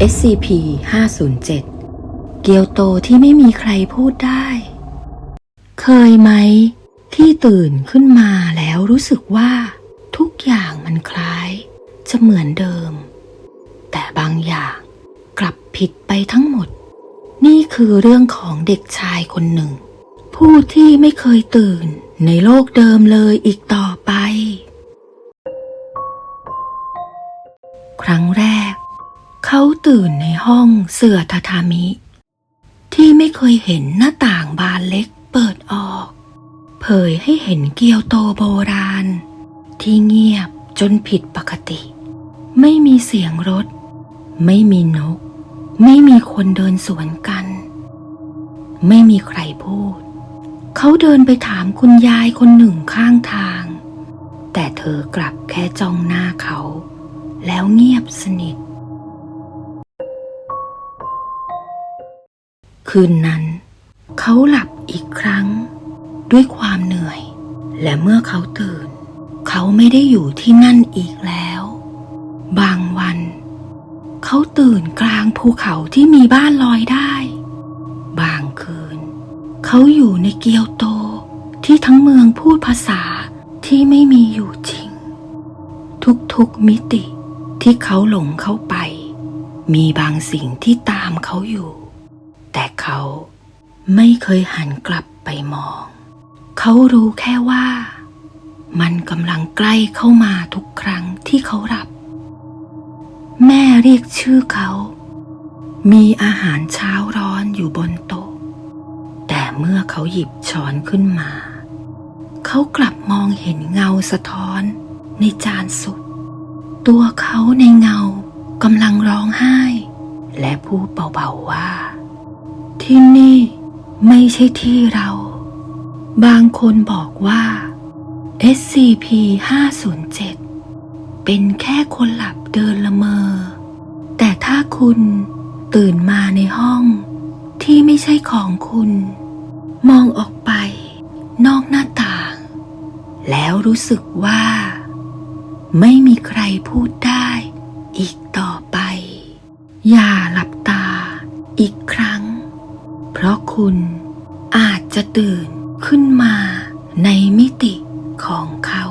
SCP 507 เกียวโตที่ไม่มีใครพูดได้ เคยไหม ที่ตื่นขึ้นมาแล้วรู้สึกว่า ทุกอย่างมันคล้าย จะเหมือนเดิม แต่บางอย่างกลับผิดไปทั้งหมด นี่คือเรื่องของเด็กชายคนหนึ่ง ผู้ที่ไม่เคยตื่นในโลกเดิมเลยอีกต่อไป ครั้งแรก ตื่นในห้องเสื่อทาทามิ ที่ไม่เคยเห็นหน้าต่างบานเล็กเปิดออก เผยให้เห็นเกียวโตโบราณ ที่เงียบจนผิดปกติ ไม่มีเสียงรถ ไม่มีนก ไม่มีคนเดินสวนกัน ไม่มีใครพูด เขาเดินไปถามคุณยายคนหนึ่งข้างทาง แต่เธอกลับแค่จ้องหน้าเขา แล้วเงียบสนิท คืนนั้น เขาหลับอีกครั้ง ด้วยความเหนื่อย และเมื่อเขาตื่น เขาไม่ได้อยู่ที่นั่นอีกแล้ว บางวัน เขาตื่นกลางภูเขาที่มีบ้านลอยได้ บางคืน เขาอยู่ในเกียวโตที่ทั้งเมืองพูดภาษาที่ไม่มีอยู่จริง ทุกๆมิติที่เขาหลงเข้าไป มีบางสิ่งที่ตามเขาอยู่ แต่เขาไม่เคยหันกลับไปมอง เขารู้แค่ว่า มันกำลังใกล้เข้ามาทุกครั้งที่เขาหลับ แม่เรียกชื่อเขา มีอาหารเช้าร้อนอยู่บนโต๊ะ แต่เมื่อเขาหยิบช้อนขึ้นมา เขากลับมองเห็นเงาสะท้อนในจานสุกตัวเขาในเงากำลังร้องไห้ และพูดเบาๆว่า ที่นี่ไม่ใช่ที่เรา บางคนบอกว่า SCP 507เป็นแค่คนหลับเดินละเมอ แต่ถ้าคุณตื่นมาในห้องที่ไม่ใช่ของคุณ มองออกไปนอกหน้าต่าง แล้วรู้สึกว่า ไม่มีใครพูดได้อีกต่อไป อย่าหลับ คุณ อาจจะตื่นขึ้นมาในมิติของเขา